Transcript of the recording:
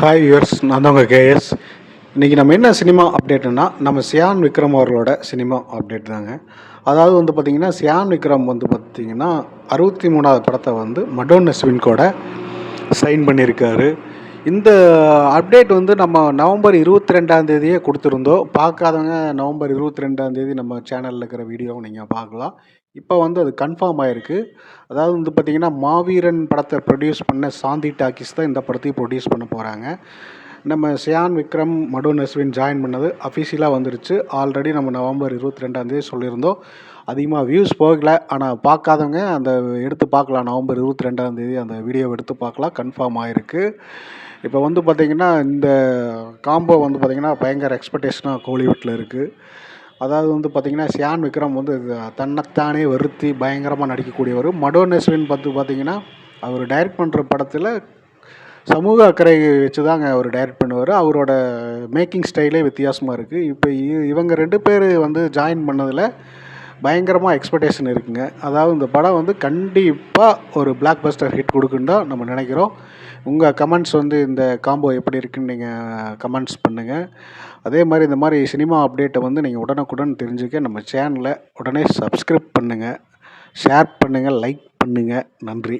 Hi yours நான் தான் உங்கள் கேஎஸ். இன்றைக்கி நம்ம என்ன சினிமா அப்டேட்னா நம்ம சியான் விக்ரம் அவர்களோட சினிமா அப்டேட் தாங்க. அதாவது வந்து பார்த்திங்கன்னா சியான் விக்ரம் வந்து பார்த்திங்கன்னா அறுபத்தி மூணாவது படத்தை வந்து மடோன் நஸ்வின் கூட சைன் பண்ணியிருக்காரு. இந்த அப்டேட் வந்து நம்ம நவம்பர் இருபத்தி ரெண்டாம் தேதியே கொடுத்துருந்தோம். பார்க்காதவங்க நவம்பர் இருபத்தி ரெண்டாம் தேதி நம்ம சேனலில் இருக்கிற வீடியோவை நீங்கள் பார்க்கலாம். இப்போ வந்து அது கன்ஃபார்ம் ஆயிருக்கு. அதாவது வந்து பார்த்திங்கன்னா மாவீரன் படத்தை ப்ரொடியூஸ் பண்ண சாந்தி டாக்கிஸ் தான் இந்த படத்தையும் ப்ரொடியூஸ் பண்ண போகிறாங்க நம்ம சியான் விக்ரம் மடு நஸ்வின் ஜாயின் பண்ணது அஃபிஷியலாக வந்துருச்சு. ஆல்ரெடி நம்ம நவம்பர் இருபத்தி ரெண்டாந்தேதி சொல்லியிருந்தோம். அதிகமாக வியூஸ் போகல. ஆனால் பார்க்காதவங்க அந்த எடுத்து பார்க்கலாம். நவம்பர் இருபத்தி ரெண்டாந்தேதி அந்த வீடியோவை எடுத்து பார்க்கலாம். கன்ஃபார்ம் ஆகிருக்கு இப்போ வந்து பார்த்திங்கன்னா இந்த காம்போ வந்து பார்த்திங்கன்னா பயங்கர எக்ஸ்பெக்டேஷனாக கோலிவுட்டில் இருக்குது அதாவது வந்து பார்த்திங்கன்னா சியான் விக்ரம் வந்து தன்னைத்தானே வருத்தி பயங்கரமாக நடிக்கக்கூடியவர். மடோ நெஸ்வின் பார்த்து பார்த்திங்கன்னா அவர் டைரக்ட் பண்ணுற படத்தில் சமூக அக்கறை வச்சு தாங்க அவர் டைரக்ட் பண்ணுவார். அவரோட மேக்கிங் ஸ்டைலே வித்தியாசமாக இருக்குது இப்போ இவங்க ரெண்டு பேர் வந்து ஜாயின் பண்ணதில் பயங்கரமாக எக்ஸ்பெக்டேஷன் இருக்குங்க. அதாவது இந்த படம் வந்து கண்டிப்பாக ஒரு பிளாக் பஸ்டர் ஹிட் கொடுக்குன்னு தான் நம்ம நினைக்கிறோம். உங்கள் கமெண்ட்ஸ் வந்து இந்த காம்போ எப்படி இருக்குன்னு நீங்கள் கமெண்ட்ஸ் பண்ணுங்கள் அதே மாதிரி இந்த மாதிரி சினிமா அப்டேட்டை வந்து நீங்கள் உடனுக்குடன் தெரிஞ்சுக்க நம்ம சேனலை உடனே சப்ஸ்கிரைப் பண்ணுங்கள் ஷேர் பண்ணுங்கள் லைக் பண்ணுங்கள் நன்றி.